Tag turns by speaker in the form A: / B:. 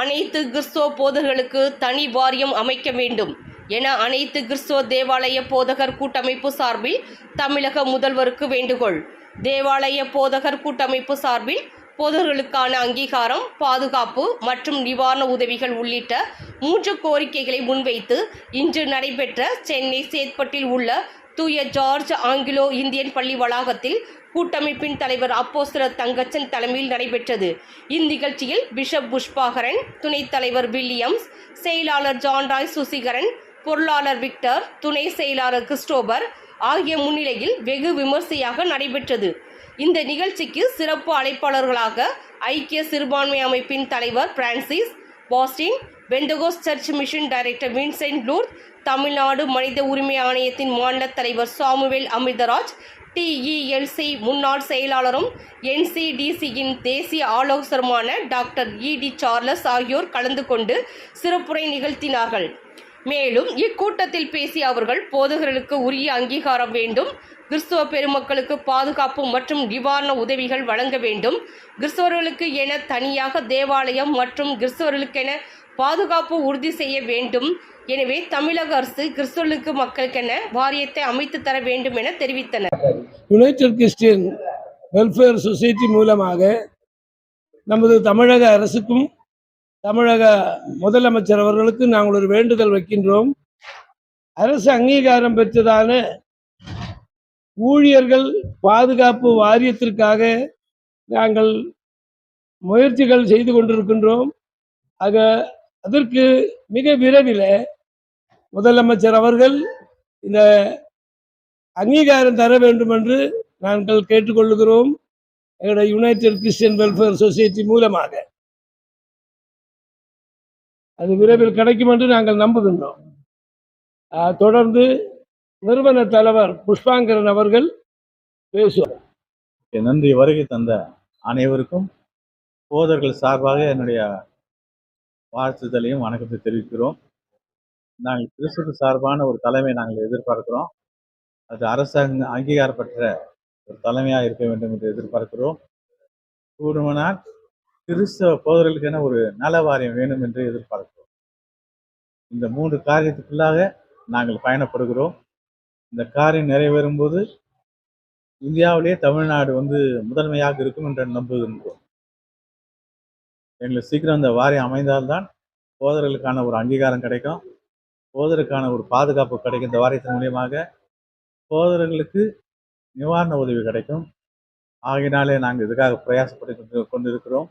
A: அனைத்து கிறிஸ்துவ போதகர்களுக்கு தனி வாரியம் அமைக்க வேண்டும் என அனைத்து கிறிஸ்துவ தேவாலய போதகர் கூட்டமைப்பு சார்பில் தமிழக முதல்வருக்கு வேண்டுகோள். தேவாலய போதகர் கூட்டமைப்பு சார்பில் போதகர்களுக்கான அங்கீகாரம் பாதுகாப்பு மற்றும் நிவாரண உதவிகள் உள்ளிட்ட மூன்று கோரிக்கைகளை முன்வைத்து இன்று நடைபெற்ற சென்னை சேத்பட்டில் உள்ள தூய ஜார்ஜ் ஆங்கிலோ இந்தியன் பள்ளி வளாகத்தில் கூட்டமைப்பின் தலைவர் அப்போஸ்தர தங்கச்சன் தலைமையில் நடைபெற்றது. இந்நிகழ்ச்சியில் பிஷப் புஷ்பாகரன் துணைத் தலைவர் வில்லியம்ஸ் செயலாளர் ஜான்ராய் சுசிகரன் பொருளாளர் விக்டர் துணை செயலாளர் கிறிஸ்டோபர் ஆகிய முன்னிலையில் வெகு விமர்சையாக நடைபெற்றது. இந்த நிகழ்ச்சிக்கு சிறப்பு அழைப்பாளர்களாக ஐக்கிய சிறுபான்மை அமைப்பின் தலைவர் Francis Bastin Pentecost church mission director Vincent Lourdu Tamil Nadu மனித உரிமை ஆணையத்தின் மாநில தலைவர் சாமுவேல் அமிர்தராஜ் டிஇஎல்சி முன்னாள் செயலாளரும் என்சிடிசியின் தேசிய ஆலோசகருமான டாக்டர் இடி சார்லஸ் ஆகியோர் கலந்து கொண்டு சிறப்புரை நிகழ்த்தினார்கள். மேலும் இக்கூட்டத்தில் பேசிய அவர்கள் போதகர்களுக்கு உரிய அங்கீகாரம் வேண்டும் கிறிஸ்துவ பெருமக்களுக்கு பாதுகாப்பு மற்றும் நிவாரண உதவிகள் வழங்க வேண்டும். கிறிஸ்தவர்களுக்கு என தனியாக தேவாலயம் மற்றும் கிறிஸ்தவர்களுக்கென பாதுகாப்பு உறுதி செய்ய வேண்டும். எனவே தமிழக அரசு கிறிஸ்தவர்களுக்கு மக்களுக்கென வாரியத்தை அமைத்து தர வேண்டும் என தெரிவித்தனர்.
B: யுனைடெட் கிறிஸ்டியன் வெல்ஃபேர் சொசைட்டி மூலமாக நமது தமிழக அரசுக்கும் தமிழக முதலமைச்சர் அவர்களுக்கு நாங்கள் ஒரு வேண்டுதல் வைக்கின்றோம். அரசு அங்கீகாரம் பெற்றதான ஊழியர்கள் பாதுகாப்பு வாரியத்திற்காக நாங்கள் முயற்சிகள் செய்து கொண்டிருக்கின்றோம். ஆக அதற்கு மிக விரைவில் முதலமைச்சர் அவர்கள் இந்த அங்கீகாரம் தர வேண்டும் என்று நாங்கள் கேட்டுக்கொள்கிறோம் எங்களுடைய யுனைடெட் கிறிஸ்டியன் வெல்ஃபேர் சொசைட்டி மூலமாக. அது விரைவில் கிடைக்கும் என்று நாங்கள் நம்புகின்றோம். தொடர்ந்து நிறுவன தலைவர் புஷ்பாங்கரன் அவர்கள் பேசுவார்.
C: நன்றி. வருகை தந்த அனைவருக்கும் போதர்கள் சார்பாக என்னுடைய வாழ்த்துதலையும் வணக்கத்தை தெரிவிக்கிறோம். நாங்கள் கிறிஸ்துக்கு சார்பான ஒரு தலைமை நாங்கள் எதிர்பார்க்கிறோம். அது அரசாங்க அங்கீகாரம் பெற்ற ஒரு தலைமையாக இருக்க வேண்டும் என்று எதிர்பார்க்கிறோம். கூடுமனால் கிறிஸ்தவ போதர்களுக்கென ஒரு நல வாரியம் வேணும் என்று எதிர்பார்க்கிறோம். இந்த மூன்று காரியத்துக்குள்ளாக நாங்கள் பயணப்படுகிறோம். இந்த காரியம் நிறைவேறும்போது இந்தியாவிலேயே தமிழ்நாடு வந்து முதன்மையாக இருக்கும் என்று நம்புகின்றோம். எங்களுக்கு சீக்கிரம் இந்த வாரியம் அமைந்தால்தான் போதர்களுக்கான ஒரு அங்கீகாரம் கிடைக்கும். போதருக்கான ஒரு பாதுகாப்பு கிடைக்கும் இந்த வாரியத்தின் மூலியமாக. போதர்களுக்கு நிவாரண உதவி கிடைக்கும். ஆகையினாலே நாங்கள் இதுக்காக பிரயாசப்பட்டு கொண்டு- கொண்டிருக்கிறோம்?